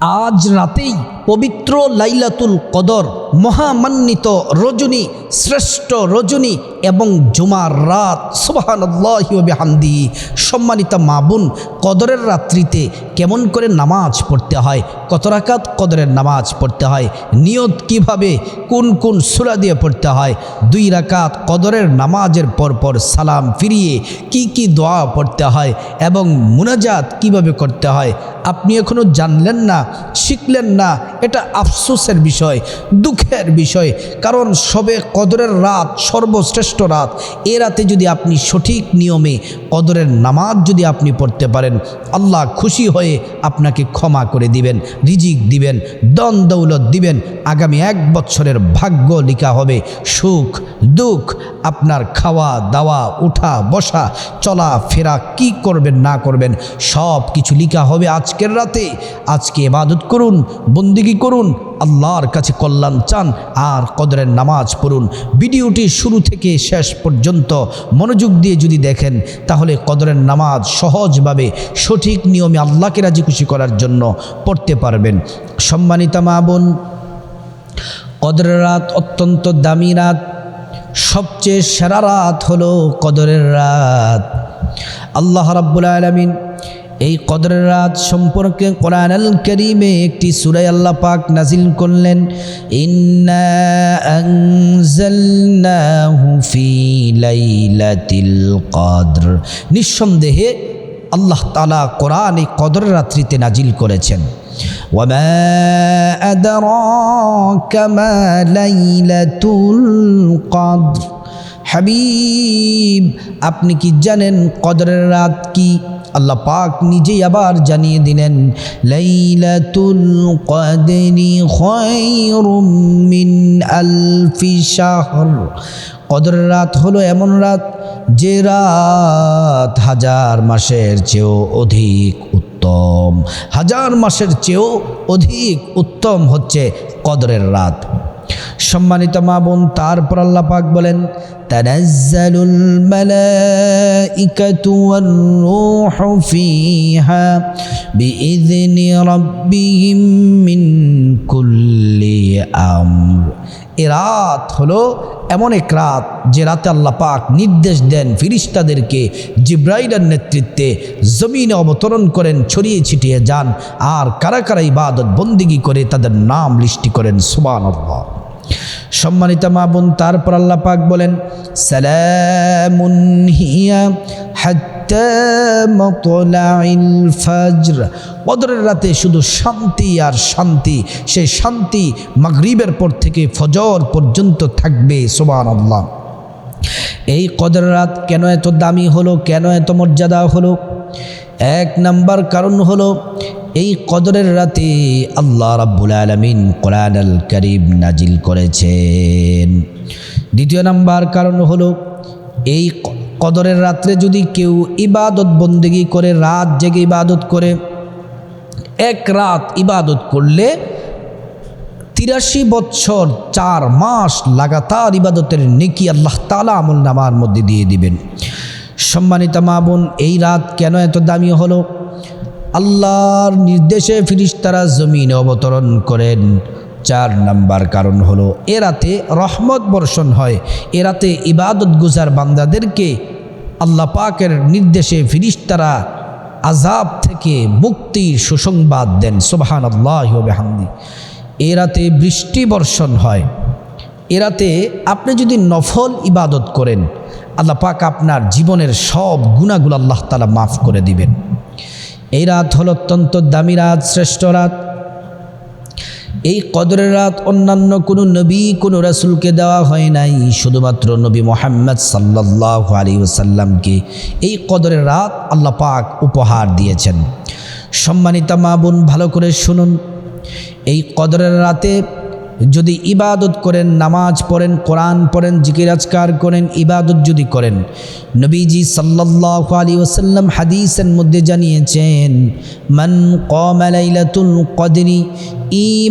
আজ রাতেই পবিত্র লাইলাতুল কদর, মহামান্বিত রজনী, শ্রেষ্ঠ রজনী এবং জুমার রাত। সুবাহানল্লাহামদি সম্মানিত মাবুন কদরের রাত্রিতে কেমন করে নামাজ পড়তে হয়? কত রাকাত কদরের নামাজ পড়তে হয়? নিয়ত কীভাবে? কোন কোন সুরা দিয়ে পড়তে হয়? দুই রাকাত কদরের নামাজের পরপর সালাম ফিরিয়ে কি কি দোয়া পড়তে হয় এবং মুনাজাত কীভাবে করতে হয়? আপনি এখনও জানলেন না, শিখলেন না এটা আফসোসের বিষয়, দুঃখের বিষয়। কারণ সবে কদরের রাত, সর্বশ্রেষ্ঠ রাত। এ রাতে যদি আপনি সঠিক নিয়মে কদরের নামাজ যদি আপনি পড়তে পারেন, আল্লাহ খুশি হয়ে আপনাকে ক্ষমা করে দিবেন, রিজিক দিবেন দন দৌলত দিবেন। আগামী এক বছরের ভাগ্য লিখা হবে, সুখ, দুঃখ, আপনার খাওয়া, দাওয়া, উঠা, বসা, চলা, ফেরা, কি করবেন, না করবেন সব কিছু লিখা হবে আজকের রাতে। আজকে এবাদত করুন বন্দিগি করুন? আল্লাহর কাছে কল্যাণ চান আর কদরের নামাজ পড়ুন। ভিডিওটি শুরু থেকে শেষ পর্যন্ত মনোযোগ দিয়ে যদি দেখেন, তাহলে কদরের নামাজ সহজভাবে সঠিক নিয়মে আল্লাহকে রাজি খুশি করার জন্য পড়তে পারবেন। সম্মানিতা মা বোন, কদরের রাত অত্যন্ত দামি রাত। সবচেয়ে সেরা রাত হলো কদরের রাত। আল্লাহ রাব্বুল আলমিন এই কদরের রাত সম্পর্কে কোরআন আল করিমে একটি সুরাই আল্লাহ পাক নাজিল করলেন ইন্না আনজালনাহু ফি লাইলাতিল কদর নিঃসন্দেহে আল্লাহ তালা কোরআন এই কদরের রাত্রিতে নাজিল করেছেন وما أدراك ما ليلة القدر হাবিব আপনি কি জানেন কদরের রাত কি আল্লাহ পাক নিজেই আবার জানিয়ে দিলেন, লাইলাতুল কদরি খায়রুম মিন আলফি শাহর। কদরের রাত হলো এমন রাত যে রাত হাজার মাসের চেয়েও অধিক উত্তম। হাজার মাসের চেয়েও অধিক উত্তম হচ্ছে কদরের রাত। সম্মানিত মা বোন, তারপর আল্লাহ পাক বলেন, তানাজ্জালুল মালাইকাতু এ রাত হলো এমন এক রাত যে রাতে আল্লাহ পাক নির্দেশ দেন ফিরিস্তাদেরকে, জিব্রাইলের নেতৃত্বে জমিনে অবতরণ করেন, ছড়িয়ে ছিটিয়ে যান, আর কারা কারা ইবাদত বন্দিগি করে তাদের নাম লিস্টি করেন। সুবান আল্লাহ সম্মানিত মা বোন, তারপর আল্লাহ পাক বলেন কদরের রাতে শুধু শান্তি আর শান্তি সেই শান্তি মাগরিবের পর থেকে ফজর পর্যন্ত থাকবে সোবান আল্লাহ এই কদর রাত কেন এত দামি হলো, কেন এত মর্যাদা হলো? এক নাম্বার কারণ হলো এই কদরের রাতে আল্লাহ রাব্বুল আলমিন কোরআন আল করিম নাজিল করেছেন। দ্বিতীয় নাম্বার কারণ হলো, এই কদরের রাত্রে যদি কেউ ইবাদত বন্দেগি করে, রাত জেগে ইবাদত করে, এক রাত ইবাদত করলে তিরাশি বছর চার মাস লাগাতার ইবাদতের নেকি আল্লাহ তালা আমল নামার মধ্যে দিয়ে দিবেন। সম্মানিতা মা বোন, এই রাত কেন এত দামি হলো? আল্লাহর নির্দেশে ফিরিস্তারা জমিনে অবতরণ করেন। চার নাম্বার কারণ হলো, এ রাতে রহমত বর্ষণ হয়। এ রাতে ইবাদত গুজার বান্দাদেরকে আল্লাহ পাকের নির্দেশে ফিরিস্তারা আজাব থেকে মুক্তির সুসংবাদ দেন। সোবাহান আল্লাহ হামদি এ রাতে বৃষ্টি বর্ষণ হয়। এ রাতে আপনি যদি নফল ইবাদত করেন, আল্লাহ পাক আপনার জীবনের সব গুণাগুলো আল্লাহ তালা মাফ করে দিবেন। এই রাত হল অত্যন্ত দামি রাত, শ্রেষ্ঠ রাত। এই কদরের রাত অন্যান্য কোনো নবী, কোনো রাসুলকে দেওয়া হয় নাই, শুধুমাত্র নবী মোহাম্মদ সাল্লাহ আলী ওসাল্লামকে এই কদরের রাত আল্লাহ পাক উপহার দিয়েছেন। সম্মানিতা মা বোন, ভালো করে শুনুন। এই কদরের রাতে যদি ইবাদত করেন, নামাজ পড়েন, কোরআন পড়েন জিকির আজকার করেন, ইবাদত যদি করেন, নবীজি সাল্লাহ আলী ওসাল্লাম হাদিসের মধ্যে জানিয়েছেন, মন কমালাইলাতুল কদিনী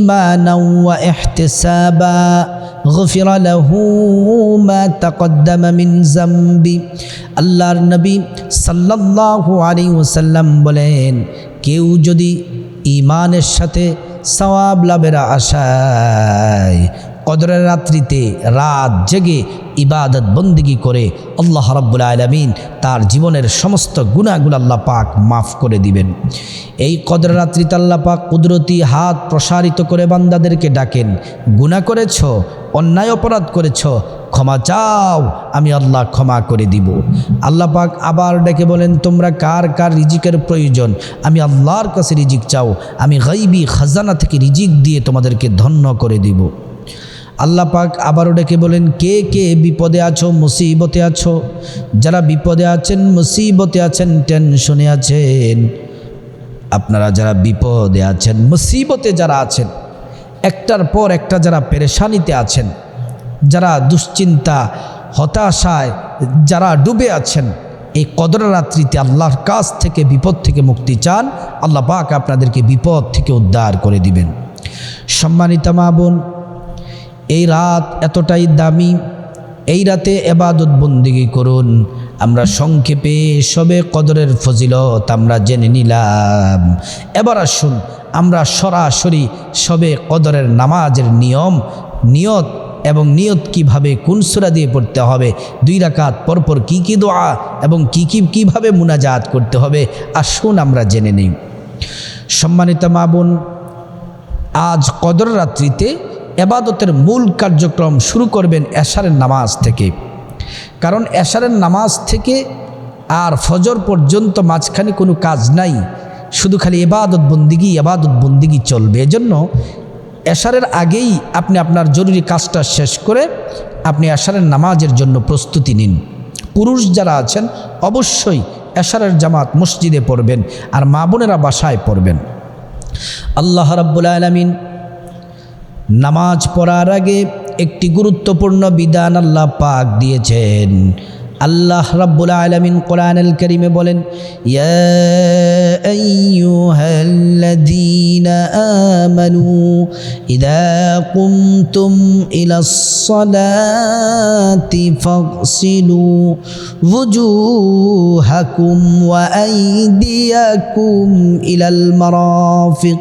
মা জাম্বি আল্লাহর নবী সাল্লাহ আলী ওসাল্লাম বলেন, কেউ যদি ইমানের সাথে সওয়াব লাভের আশায়। কদরের রাত্রিতে রাত জেগে ইবাদত বন্দিগি করে আল্লাহ রব্বুল আলমিন তার জীবনের সমস্ত গুণাগুলো আল্লাহ পাক মাফ করে দিবেন। এই কদর রাত্রিতে আল্লাহ পাক কুদরতি হাত প্রসারিত করে বান্দাদেরকে ডাকেন গুণা করেছ, অন্যায় অপরাধ করেছ ক্ষমা চাও, আমি আল্লাহ ক্ষমা করে দিব। আল্লাহ পাক আবার ডেকে বলেন, তোমরা কার কার রিজিকের প্রয়োজন? আমি আল্লাহর কাছে রিজিক চাও, আমি গাইবি খাজানা থেকে রিজিক দিয়ে তোমাদেরকে ধন্য করে দিব। আল্লাহ পাক আবারও ডেকে বলেন, কে কে বিপদে আছো, মুসিবতে আছো? যারা বিপদে আছেন, মুসিবতে আছেন, টেনশনে আছেন। আপনারা যারা বিপদে আছেন, মুসিবতে যারা আছেন, একটার পর একটা যারা পেরেশানিতে আছেন যারা দুশ্চিন্তা, হতাশায়, যারা ডুবে আছেন, এই কদর রাত্রিতে আল্লাহর কাছ থেকে, বিপদ থেকে মুক্তি চান, আল্লাহ পাক আপনাদেরকে বিপদ থেকে উদ্ধার করে দিবেন। সম্মানিতা মা বোন, এই রাত এতটাই দামি, এই রাতে এবাদত বন্দিগি করুন। আমরা সংক্ষেপে সবে কদরের ফজিলত আমরা জেনে নিলাম। এবার আসুন, আমরা সরাসরি সবে কদরের নামাজের নিয়ম, নিয়ত এবং নিয়ত কীভাবে কোন সুরা দিয়ে পড়তে হবে? দুই রাকাত, পরপর কি কি দোয়া এবং কি কি, কীভাবে মুনাজাত করতে হবে? আসুন আমরা জেনে নিই। সম্মানিত মা বোন, আজ কদর রাত্রিতে এবাদতের মূল কার্যক্রম শুরু করবেন এশারের নামাজ থেকে। কারণ এশারের নামাজ থেকে আর ফজর পর্যন্ত মাঝখানে কোনো কাজ নাই। শুধু খালি এবাদত বন্দিগি এবাদত বন্দিগি চলবে। এজন্য এশারের আগেই আপনি আপনার জরুরি কাজটা শেষ করে আপনি এশারের নামাজের জন্য প্রস্তুতি নিন। পুরুষ যারা আছেন, অবশ্যই এশারের জামাত মসজিদে পড়বেন আর মা বোনেরা বাসায় পড়বেন। আল্লাহ রাব্বুল আলমিন নামাজ পড়ার আগে একটি গুরুত্বপূর্ণ বিধান আল্লাহ পাক দিয়েছেন। আল্লাহ রাব্বুল আলামিন কোরআনুল কারীমে বলেন, ইয়া আইয়ুহাল্লাযীনা আমানু ইযা কুমতুম ইলাস সালাতি ফাগসিলু wujuhakum ওয়া আইদিয়াকুম ইলাল মারাফিক।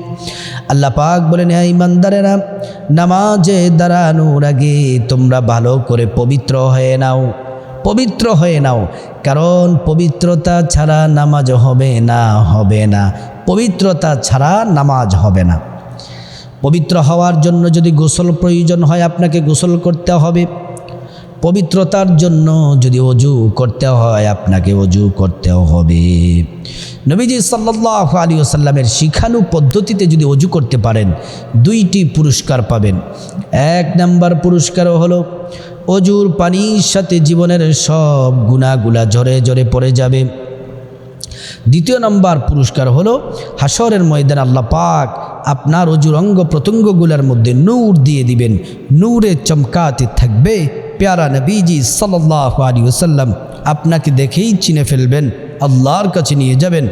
আল্লাহ পাক বলেন হ্যাঁ ইমানদারেরা নামাজে দাঁড়ানোর আগে তোমরা ভালো করে পবিত্র হয়ে নাও। পবিত্র হয়ে নাও। কারণ পবিত্রতা ছাড়া নামাজ হবে না হবে না। পবিত্রতা ছাড়া নামাজ হবে না। পবিত্র হওয়ার জন্য যদি গোসল প্রয়োজন হয়, আপনাকে গোসল করতে হবে। পবিত্রতার জন্য যদি অজু করতে হয়, আপনাকে অজু করতেও হবে। নবীজি সাল্লাহ আলী আসাল্লামের শিখানু পদ্ধতিতে যদি অজু করতে পারেন, দুইটি পুরস্কার পাবেন। এক নাম্বার পুরস্কারও হলো অজুর পানির সাথে জীবনের সব গুণাগুলা ঝরে ঝরে পড়ে যাবে। দ্বিতীয় নম্বর পুরস্কার হলো হাসরের ময়দান আল্লাহ পাক আপনার অজুর অঙ্গ প্রত্যঙ্গগুলোর মধ্যে নূর দিয়ে দিবেন। নূরে চমকাতে থাকবে। পেয়ারা নবীজি সাল্লাহ আলী ওসাল্লাম আপনাকে দেখেই চিনে ফেলবেন, আল্লাহর কাছে নিয়ে যাবেন।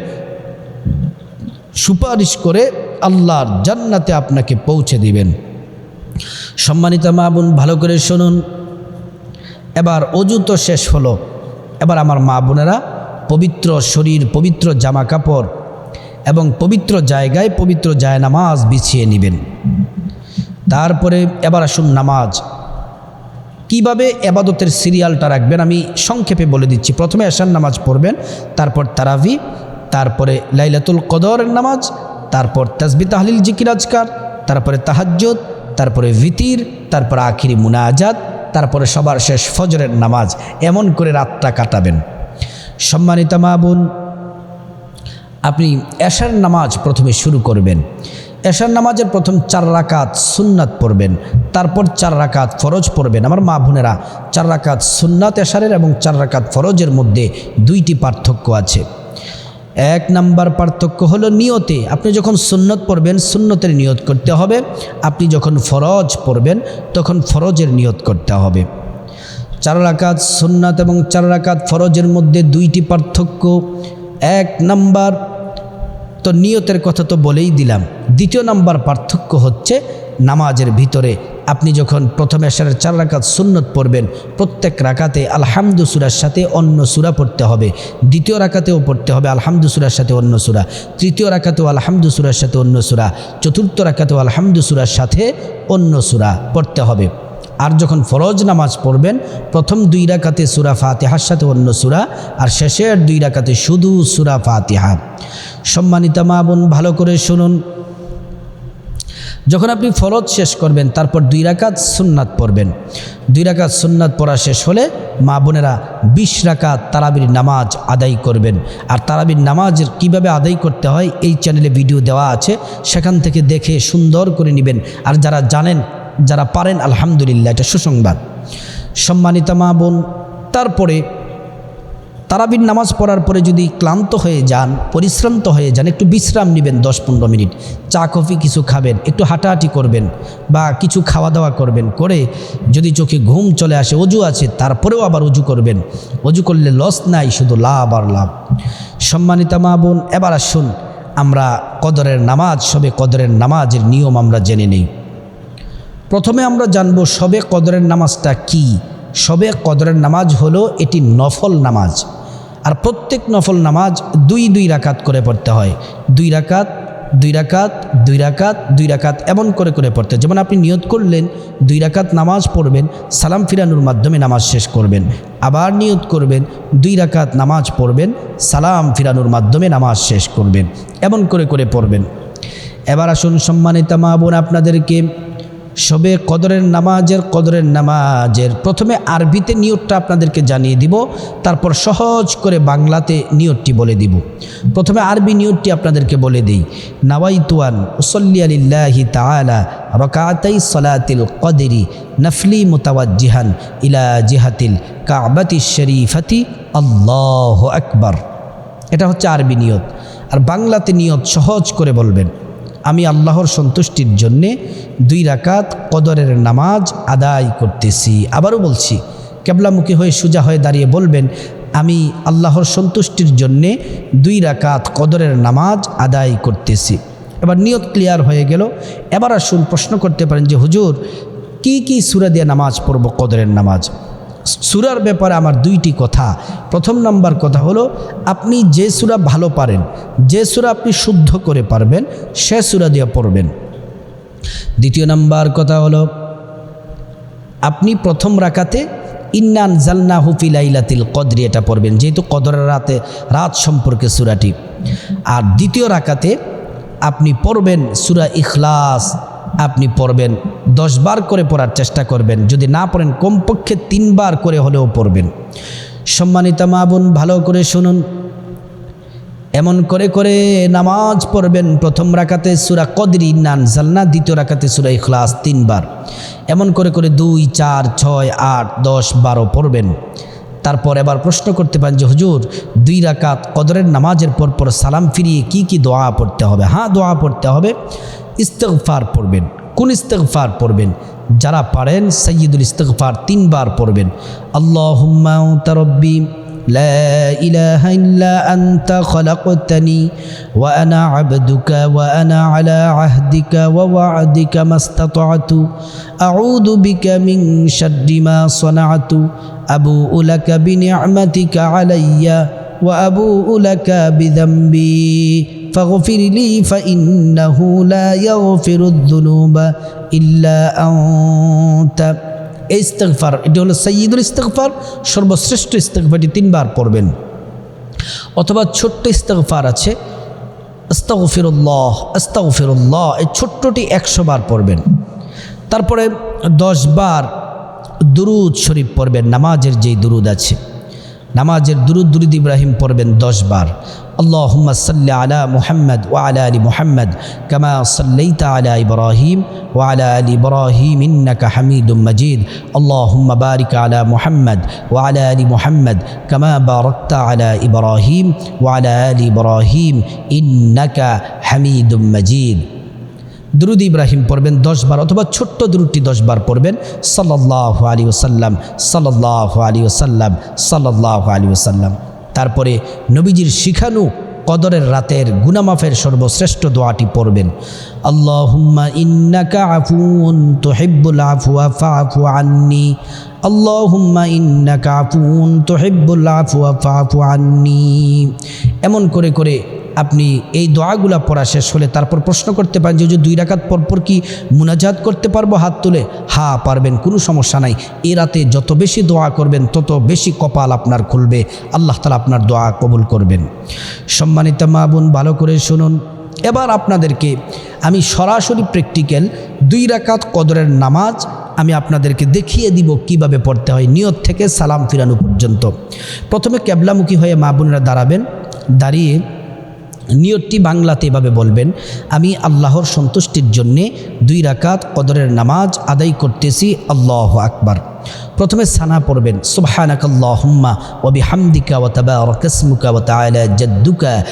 সুপারিশ করে আল্লাহর জান্নাতে আপনাকে পৌঁছে দিবেন। সম্মানিত মা বোন, ভালো করে শুনুন। এবার অজু তো শেষ হলো। এবার আমার মা বোনেরা পবিত্র শরীর, পবিত্র জামা কাপড় এবং পবিত্র জায়গায় পবিত্র জায়নামাজ বিছিয়ে নেবেন। তারপরে এবার আসুন নামাজ। কীভাবে এবাদতের সিরিয়ালটা রাখবেন আমি সংক্ষেপে বলে দিচ্ছি। প্রথমে আসান নামাজ পড়বেন, তারপর তারাভি তারপরে লাইলাতুল কদরের নামাজ, তারপর তাসবি তাহলিল জিকির আজকার, তারপরে তাহাজ্জুদ, তারপরে ভিতির, তারপরে আখিরি মুনাজাত তারপরে সবার শেষ ফজরের নামাজ এমন করে রাতটা কাটাবেন। সম্মানিত মা বোন, আপনি এশার নামাজ প্রথমে শুরু করবেন। এশার নামাজের প্রথম চার রাকাত সুন্নাত পড়বেন। তারপর চার রাকাত ফরজ পড়বেন। আমার মা বোনেরা, চার রাকাত সুন্নাত এশারের এবং চার রাকাত ফরজের মধ্যে দুইটি পার্থক্য আছে। এক নাম্বার পার্থক্য হলো নিয়তে। আপনি যখন সুন্নত পড়বেন, সুন্নতের নিয়ত করতে হবে। আপনি যখন ফরজ পড়বেন, তখন ফরজের নিয়ত করতে হবে। চার রাকাত সুন্নাত এবং চার রাকাত ফরজের মধ্যে দুইটি পার্থক্য। এক নাম্বার, তো নিয়তের কথা তো বলেই দিলাম। দ্বিতীয় নাম্বার পার্থক্য হচ্ছে নামাজের ভিতরে আপনি যখন প্রথম এশারের চার রাকাত সুন্নত পড়বেন, প্রত্যেক রাকাতে আলহামদু সুরার সাথে অন্য সুরা পড়তে হবে। দ্বিতীয় রাকাতেও পড়তে হবে আলহামদু সুরার সাথে অন্য সুরা। তৃতীয় রাকাতেও আলহামদু সুরার সাথে অন্য সুরা। চতুর্থ রাকাতেও আলহামদু সুরার সাথে অন্য সুরা পড়তে হবে। আর যখন ফরজ নামাজ পড়বেন, প্রথম দুই রাকাতে সুরা ফাতিহার সাথে অন্য সুরা আর শেষের দুই রাকাতে শুধু সুরা ফাতিহা। সম্মানিতা মা বোন, ভালো করে শুনুন। যখন আপনি ফরজ শেষ করবেন, তারপর দুই রাকাত সুন্নাত পড়বেন। দুই রাকাত সুন্নাত পড়া শেষ হলে মা বোনেরা বিশ রাকাত তারাবির নামাজ আদায় করবেন। আর তারাবির নামাজ কীভাবে আদায় করতে হয়, এই চ্যানেলে ভিডিও দেওয়া আছে। সেখান থেকে দেখে সুন্দর করে নেবেন। আর যারা জানেন, যারা পারেন, আলহামদুলিল্লাহ, এটা সুসংবাদ। সম্মানিতা মা বোন, তারপরে তারাবির নামাজ পড়ার পরে যদি ক্লান্ত হয়ে যান, পরিশ্রান্ত হয়ে যান, একটু বিশ্রাম নেবেন দশ পনেরো মিনিট। চা, কফি কিছু খাবেন, একটু হাঁটাহাঁটি করবেন বা কিছু খাওয়া দাওয়া করবেন করে যদি চোখে ঘুম চলে আসে, অজু আছে, তারপরেও আবার অজু করবেন। অজু করলে লস নাই, শুধু লাভ আর লাভ। সম্মানিতা মা বোন, এবার আসুন আমরা কদরের নামাজ, সবে কদরের নামাজের নিয়ম আমরা জেনে নেই। প্রথমে আমরা জানব সবে কদরের নামাজটা কি। সবে কদরের নামাজ হলো এটি নফল নামাজ। আর প্রত্যেক নফল নামাজ দুই দুই রাকাত করে পড়তে হয়। দুই রাকাত দুই রাকাত দুই রাকাত দুই রাকাত এমন করে করে পড়তে। যেমন আপনি নিয়ত করলেন, দুই রাকাত নামাজ পড়বেন, সালাম ফিরানোর মাধ্যমে নামাজ শেষ করবেন। আবার নিয়ত করবেন, দুই রাকাত নামাজ পড়বেন, সালাম ফিরানোর মাধ্যমে নামাজ শেষ করবেন। এমন করে করে পড়বেন। এবার আসুন সম্মানিতা মা বোন আপনাদেরকে সবে কদরের নামাজের কদরের নামাজের। প্রথমে আরবিতে নিয়তটা আপনাদেরকে জানিয়ে দিব, তারপর সহজ করে বাংলাতে নিয়তটি বলে দিব। প্রথমে আরবি নিয়তটি আপনাদেরকে বলে দিই, নাওয়াইতুয়ান উসল্লি আলিল্লাহি তাআলা রকাতাই সলাতিল কদেরি নফলি মুতাওয়াজ্জিহান ইলা জিহাতিল কাবাতি শরীফাতি, আল্লাহ আকবার। এটা হচ্ছে আরবি নিয়ত। আর বাংলাতে নিয়ত সহজ করে বলবেন। আমি আল্লাহর সন্তুষ্টির জন্যে দুই রাকাত কদরের নামাজ আদায় করতেছি। আবারও বলছি, কেবলামুখী হয়ে সোজা হয়ে দাঁড়িয়ে বলবেন, আমি আল্লাহর সন্তুষ্টির জন্যে দুই রাকাত কদরের নামাজ আদায় করতেছি। এবার নিয়ত ক্লিয়ার হয়ে গেল। এবার আসুন প্রশ্ন করতে পারেন যে, হুজুর, কি কি সুরা দিয়ে নামাজ পড়ব কদরের নামাজ? সুরার ব্যাপারে আমার দুইটি কথা। প্রথম নাম্বার কথা হলো, আপনি যে সুরা ভালো পারেন, যে সুরা আপনি শুদ্ধ করে পারবেন, সে সুরা দিয়ে পড়বেন। দ্বিতীয় নাম্বার কথা হলো, আপনি প্রথম রাকাতে ইন্নান জালনা হুফিলাইলাতিল কদরি এটা পড়বেন, যেহেতু কদরের রাতে, রাত সম্পর্কে সুরাটি। আর দ্বিতীয় রাকাতে আপনি পড়বেন সুরা ইখলাস আপনি পড়বেন দশবার করে পড়ার চেষ্টা করবেন, যদি না পড়েন কমপক্ষে তিনবার করে হলেও পড়বেন। সম্মানিতা মা বোন, ভালো করে শুনুন। এমন করে করে নামাজ পড়বেন, প্রথম রাকাতে সুরা কদরি নান জালনা দ্বিতীয় রাকাতে সুরা ইখলাস তিনবার। এমন করে করে দুই, চার, ছয়, আট, দশ বারো পড়বেন। তারপর এবার প্রশ্ন করতে পারেন যে, হুজুর, দুই রাকাত কদরের নামাজের পর পর সালাম ফিরিয়ে কি কি দোয়া পড়তে হবে? হ্যাঁ দোয়া পড়তে হবে। ইস্তেগফার পড়বেন কোন ইস্তেগফার পড়বেন যারা পারেন সৈয়দুল ইস্তেগফার তিনবার পড়বেন আল্লাহ রব্বি لا إله إلا أنت خلقتني وأنا عبدك وأنا على عهدك ووعدك ما استطعت أعوذ بك من شر ما صنعت أبوء لك بنعمتك علي وأبوء لك بذنبي فاغفر لي فإنه لا يغفر الذنوب إلا أنت এই ইস্তেগফার এটি হলো সৈয়দুল ইস্তেগফার সর্বশ্রেষ্ঠ ইস্তেগফারটি তিনবার পড়বেন অথবা ছোট্ট ইস্তেগফার আছে আস্তাগফিরুল্লাহ আস্তাগফিরুল্লাহ এই ছোট্টটি একশো বার পড়বেন তারপরে দশ বার দুরুদ শরীফ পড়বেন নামাজের যেই দুরুদ আছে নামাজের দুরুদ দুরুদ ইব্রাহিম পড়বেন দশ বার। আল্লাহম্মা সাল্লা আলা মুহাম্মদ ও আলা আলী মুহাম্মদ কামা সাল্লাইতা আলা ইব্রাহিম ও আলা আলী ইব্রাহিম ইন্নাকা হামিদুম মজিদ। আল্লাহম্মা বারিক আলা মুহাম্মদ ও আলা আলী মুহাম্মদ কামা বারাকতা আলা ইব্রাহিম ও আলা আলী ইব্রাহিম ইন্নাকা হামিদুম মজিদ। দুরুদ ইব্রাহিম পড়বেন দশ বার অথবা ছোট্ট দুরুদটি দশ বার পড়বেন। সাল্লাহ আলী ওসাল্লাম সাল্লাহ আলী ওসাল্লাম সাল্লাহ আলী ওসাল্লাম তারপরে নবীজির শিখানু কদরের রাতের গুনামাফের সর্বশ্রেষ্ঠ দোয়াটি পড়বেন। আন্নি। এমন করে করে আপনি এই দোয়াগুলা পড়া শেষ হলে তারপর প্রশ্ন করতে পারেন যে দুই রাকাত পরপর কি মুনাজাত করতে পারব হাত তুলে? হা, পারবেন, কোনো সমস্যা নাই। এ রাতে যত বেশি দোয়া করবেন, তত বেশি কপাল আপনার খুলবে। আল্লাহ তালা আপনার দোয়া কবুল করবেন। সম্মানিত মা বোন, ভালো করে শুনুন। এবার আপনাদেরকে আমি সরাসরি প্র্যাকটিক্যাল দুই রাকাত কদরের নামাজ আমি আপনাদেরকে দেখিয়ে দিব কীভাবে পড়তে হয় নিয়ত থেকে সালাম ফিরানো পর্যন্ত। প্রথমে ক্যাবলামুখী হয়ে মা বোনেরা দাঁড়াবেন। দাঁড়িয়ে নিয়তটি বাংলাতে এভাবে বলবেন, আমি আল্লাহর সন্তুষ্টির জন্যে দুই রাকাত কদরের নামাজ আদায় করতেছি, আল্লাহ আকবার। প্রথমে সানা পড়বেন, সুবহানাকাল্লাহুম্মা জাদ্দুকা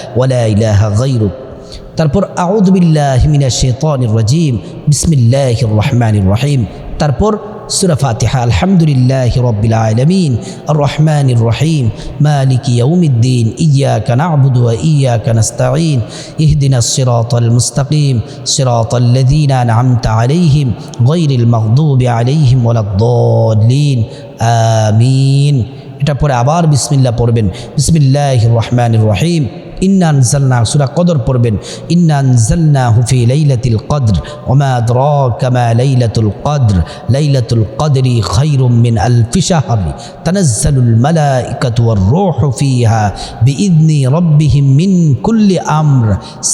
তারপর, আউযু বিল্লাহি মিনাশ শাইতানির রাজিম রহিম। তারপর سورة فاتحة. الحمد لله رب العالمين. الرحمن الرحيم. مالك يوم الدين. إياك نعبد وإياك نستعين. اهدنا الصراط المستقيم. صراط الذين أنعمت عليهم غير المغضوب عليهم ولا الضالين. آمين. بسم الله আবার বিসমিল্লাহ পড়বেন। বিসমিল্লাহ ইন্না জাল্না সুরা কদর পড়বেন ইন্না ইন্নান হু ফি লাইলাতিল কদর ওয়া মা আদরাকা মা লাইলাতুল কদর লাইলাতুল কদরি খায়রুম মিন আলফি ফিসাহাবি তানাজ্জালুল মালাইকাতু ওয়ার রূহু ফিহা বিইذনি রাব্বিহিম মিন কুল্লি আমর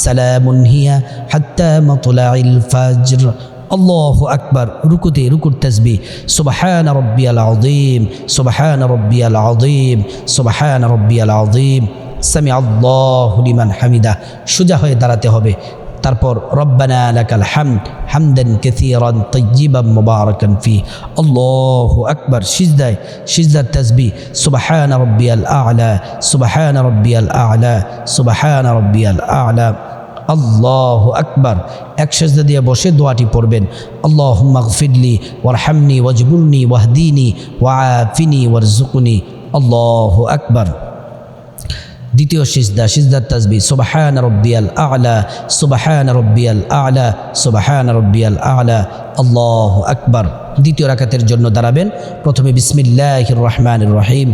সালামুন হিয়া হাত্তা মাতলাইল ফাজর الله أكبر ركوتي ركوت তসবি سبحان ربي العظيم سبحان ربي العظيم سبحان ربي العظيم সামি আল্লাহ লিমান হামিদা সোজা হয়ে দাঁড়াতে হবে। তারপর, রব্বানা লাকাল হামদ হামদান কাসীরান তাইয়িবান মুবারাকান ফি। আল্লাহু আকবার, সিজদায়, সিজদার তাসবি সুবহান রাব্বিয়াল আ'লা, সুবহান রাব্বিয়াল আ'লা, সুবহান রাব্বিয়াল আ'লা। আল্লাহ আকবার, এক সেজদা দিয়ে বসে দোয়াটি পড়বেন। আল্লাহ মাগফিরলি ওয়ারহামনি, ওয়াজবুরনি, ওয়াহদিনি ওয়াফিনি ওয়ারজুকুনি আল্লাহ আকবার। দ্বিতীয় সিজদা, সিজদার তাজবি সুবাহান রব্বিয়াল আলা, সুবাহান রব্বিয়াল আলা, সুবাহান রব্বিয়াল আলা, আল্লাহ আকবার। দ্বিতীয় রাকাতের জন্য দাঁড়াবেন। প্রথমে বিসমিল্লাহ রহমান রহিম।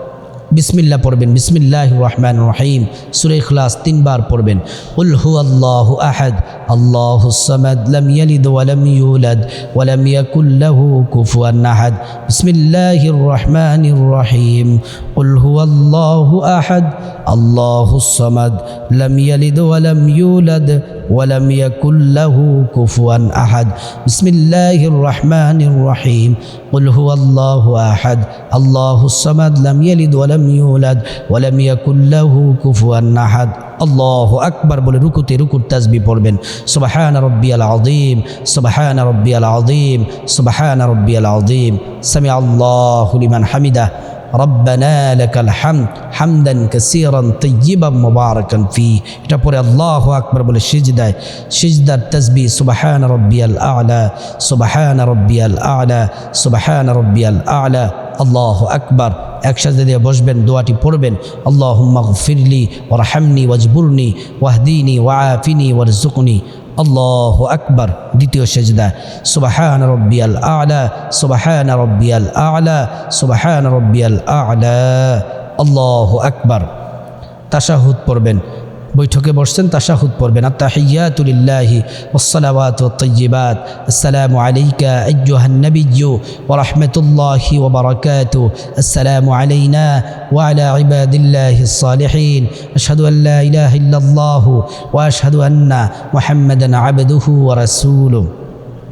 بسم الله পড়বেন بسم الله الرحمن الرحيم سوره اخلاص تین بار পড়বেন। قل هو الله احد الله الصمد لم يلد ولم يولد ولم يكن له كفوا احد بسم الله الرحمن الرحيم قل هو الله احد الله الصمد لم يلد ولم يولد ولم يكن له كفوا احد بسم الله الرحمن الرحيم قل هو الله احد الله الصمد لم يلد ولم ولم يولد ولم يكن له كفوا أحد الله أكبر বলে রুকুতে রুকুর তাসবি পড়বেন সুবহান রব্বিয়াল আযীম সুবহান রব্বিয়াল আযীম সুবহান রব্বিয়াল আযীম সামি আল্লাহু লিমান হামিদা রব্বানা লাকাল হামদ হামদান কাসীরান তাইয়িবান মুবারাকান ফি এটা পরে আল্লাহু আকবার বলে সিজদায় সিজদার তাসবিহ সুবহান রাব্বিয়াল আ'লা সুবহান রাব্বিয়াল আ'লা সুবহান রাব্বিয়াল আ'লা আল্লাহু আকবার একসাথে দিয়ে বসবেন, দোয়াটি পড়বেন, আল্লাহুম্মা গফিরলি ওয়ারহামনি ওয়াজবুরনি ওয়াহদিনি ওয়াআফিনি ওয়ারজুকনি আল্লাহ আকবার, দ্বিতীয় সেজদা। সুবাহান রব্বিয়াল আলা, সুবাহান রব্বিয়াল আলা, সুবাহান রব্বিয়াল আলা। আল্লাহ আকবার। তাশাহুদ পড়বেন। বৈঠকে বসছেন তাশাহুদ পড়বেন। আত্তাহিয়াতুলিল্লাহি ওয়াসসালাওয়াত ওয়াত-তাইয়্যিবাত। আসসালামু আলাইকা আইয়ুহান নাবিয়্যু ওয়া রাহমাতুল্লাহি ওয়া বারাকাতুহু। আসসালামু আলাইনা ওয়া আলা ইবাদিল্লাহিস সালিহিন আশহাদু আন লা ইলাহা ইল্লাল্লাহু ওয়া আশহাদু আন্না মুহাম্মাদান আবদুহু ওয়া রাসূলুহু।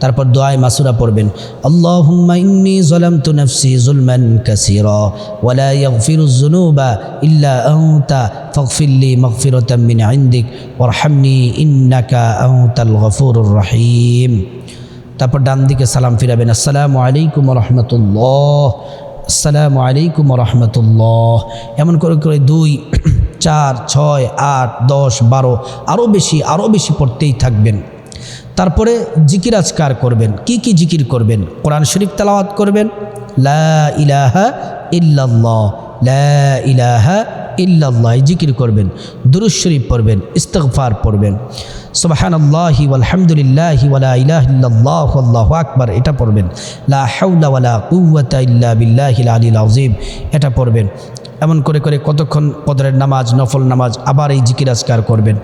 তারপর দোয়ায় মাসুরা পড়বেন। আল্লাহুম্মা ইন্নী যালামতু নাফসি যুলমান কাসীরা ওয়া লা ইয়াগফিরুয যুনুবা ইল্লা আনতা ফাগফির লি মাগফিরাতাম মিন ইনদিক ওয়ারহামনি ইন্নাকা আনতাল গফুরুর রহিম। তারপর ডান দিকে সালাম ফিরাবেন। আসসালামু আলাইকুম রহমতুল্লাহ। আসসালামু আলাইকুম রহমতুল্লাহ। এমন করে করে দুই, চার, ছয়, আট, দশ, বারো আরও বেশি আরও বেশি পড়তেই থাকবেন। তারপরে জিকির আজকার করবেন। কি কি জিকির করবেন? কোরআন শরীফ তালাওয়াত করবেন? লা ইলাহা ইল্লাল্লাহ, লা ইলাহা ইল্লাল্লাহ জিকির করবেন। দুরুজ শরীফ পড়বেন, ইস্তগফার পড়বেন। সুবহানাল্লাহি ওয়ালহামদুলিল্লাহি ওয়ালা ইলাহা ইল্লাল্লাহ, আল্লাহু আকবার, এটা পড়বেন। লা হাওলা ওয়ালা কুওয়াতা ইল্লা বিল্লাহিল আলিল আযীম, এটা পড়বেন। এমন করে করে কতক্ষণ কদরের নামাজ, নফল নামাজ আবার এই জিকির আজকার করবেন।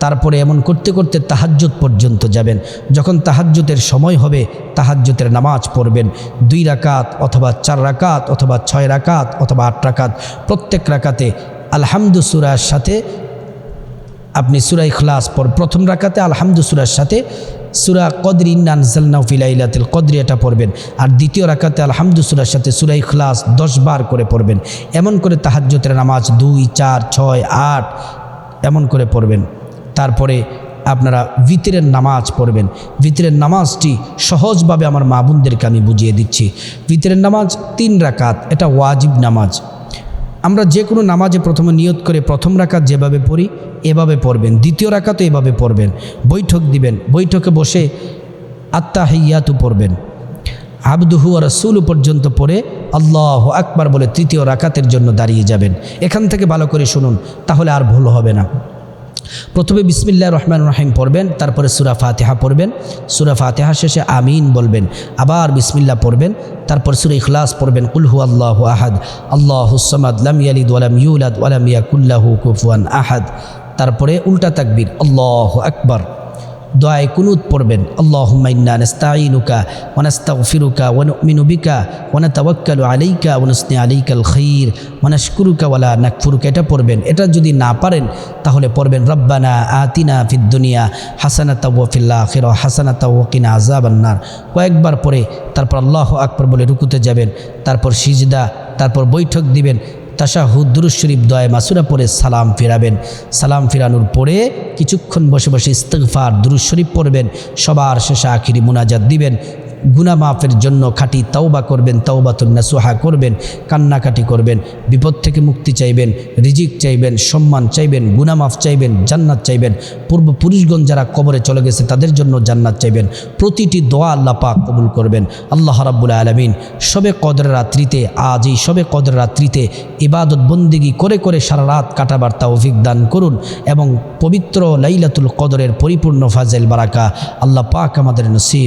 তারপরে এমন করতে করতে তাহাজ্জুদ পর্যন্ত যাবেন। যখন তাহাজ্জুদের সময় হবে, তাহাজ্জুদের নামাজ পড়বেন। দুই রাকাত অথবা চার রাকাত অথবা ছয় রাকাত অথবা আট রাকাত, প্রত্যেক রাকাতে আলহামদু সুরার সাথে আপনি সুরা ইখলাস পর প্রথম রাকাতে আলহামদু সুরার সাথে সুরা কদরি নানজালনাউ ফিলাইলাতিল কদরি, এটা পড়বেন। আর দ্বিতীয় রাকাতে আলহামদু সুরার সাথে সুরা ইখলাস দশ বার করে পড়বেন। এমন করে তাহাজ্জতের নামাজ দুই, চার, ছয়, আট, এমন করে পড়বেন। তারপরে আপনারা ভিতরের নামাজ পড়বেন। ভিতরের নামাজটি সহজভাবে আমার মা বোনদেরকে আমি বুঝিয়ে দিচ্ছি। ভিতরের নামাজ তিন রাকাত, এটা ওয়াজিব নামাজ। আমরা যে কোনো নামাজে প্রথমে নিয়ত করে প্রথম রাকাত যেভাবে পড়ি, এভাবে পড়বেন। দ্বিতীয় রাকাতও এভাবে পড়বেন। বৈঠক দিবেন। বৈঠকে বসে আত্মা আত্মাহিয়াতু পড়বেন। আবদুহু আর রসুল পর্যন্ত পড়ে আল্লাহ আকবার বলে তৃতীয় রাকাতের জন্য দাঁড়িয়ে যাবেন। এখান থেকে ভালো করে শুনুন, তাহলে আর ভুল হবে না। প্রথমে বিসমিল্লা রহমান রাহিম পড়বেন, তারপরে সুরা ফাতেহা পড়বেন। সুরা ফাতেহা শেষে আমিন বলবেন, আবার বিসমিল্লা পড়বেন, তারপর সুরে ইখলাস পড়বেন কুলহু আল্লাহ আহাদ আল্লাহ হুসামাদ ইয়ালিদ ওয়ালাম ইউলাদ ওয়ালাম ইয়াকুল্লাহু কুফুয়ান আহাদ। তারপরে উল্টা তাকবির, আল্লাহ আকবার। দোয়ায় কুনুত পড়বেন। আল্লাহ ইন্না নাস্তাইনুকা ওয়া নাস্তাগফিরুকা ওয়া নুমিনু বিকা ওয়া নাতাওয়াক্কালু আলাইকা ওয়া নুসনি আলাইকাল খাইর ওয়া ওয়ালা নাকফুরুকা। এটা পড়বেন। এটা যদি না পারেন, তাহলে পড়বেন, রব্বানা আতিনা ফিদ দুনিয়া হাসানাতা ওয়া ফিল আখিরা হাসানাতা ওয়া কিনা আযাবান নার। কয়েকবার পরে তারপর আল্লাহ আকবর বলে রুকুতে যাবেন, তারপর সিজদা, তারপর বৈঠক দিবেন তাশাহুদ দুরুজ শরীফ দয় মাসুরা পরে সালাম ফিরাবেন। সালাম ফিরানোর পরে কিছুক্ষণ বসে বসে ইস্তেকফার দুরুজ শরীফ পড়বেন। সবার শেষে আখিরি মুনাজাত দিবেন। গুনা মাফের জন্য খাঁটি তাওবা করবেন, তাওবাতুন নাসুহা করবেন, কান্নাকাটি করবেন, বিপদ থেকে মুক্তি চাইবেন, রিজিক চাইবেন, সম্মান চাইবেন গুনা মাফ চাইবেন, জান্নাত চাইবেন। পূর্বপুরুষগণ যারা কবরে চলে গেছে তাদের জন্য জান্নাত চাইবেন। প্রতিটি দোয়া আল্লাহ পাক কবুল করবেন। আল্লাহ রাব্বুল আলমিন সবে কদরের রাত্রিতে আজ এই সবে কদরের রাত্রিতে ইবাদত বন্দিগি করে করে সারা রাত কাটাবার তৌফিক দান করুন এবং পবিত্র লাইলাতুল কদরের পরিপূর্ণ ফাজেল বারাকা আল্লাহ পাক আমাদের নসিব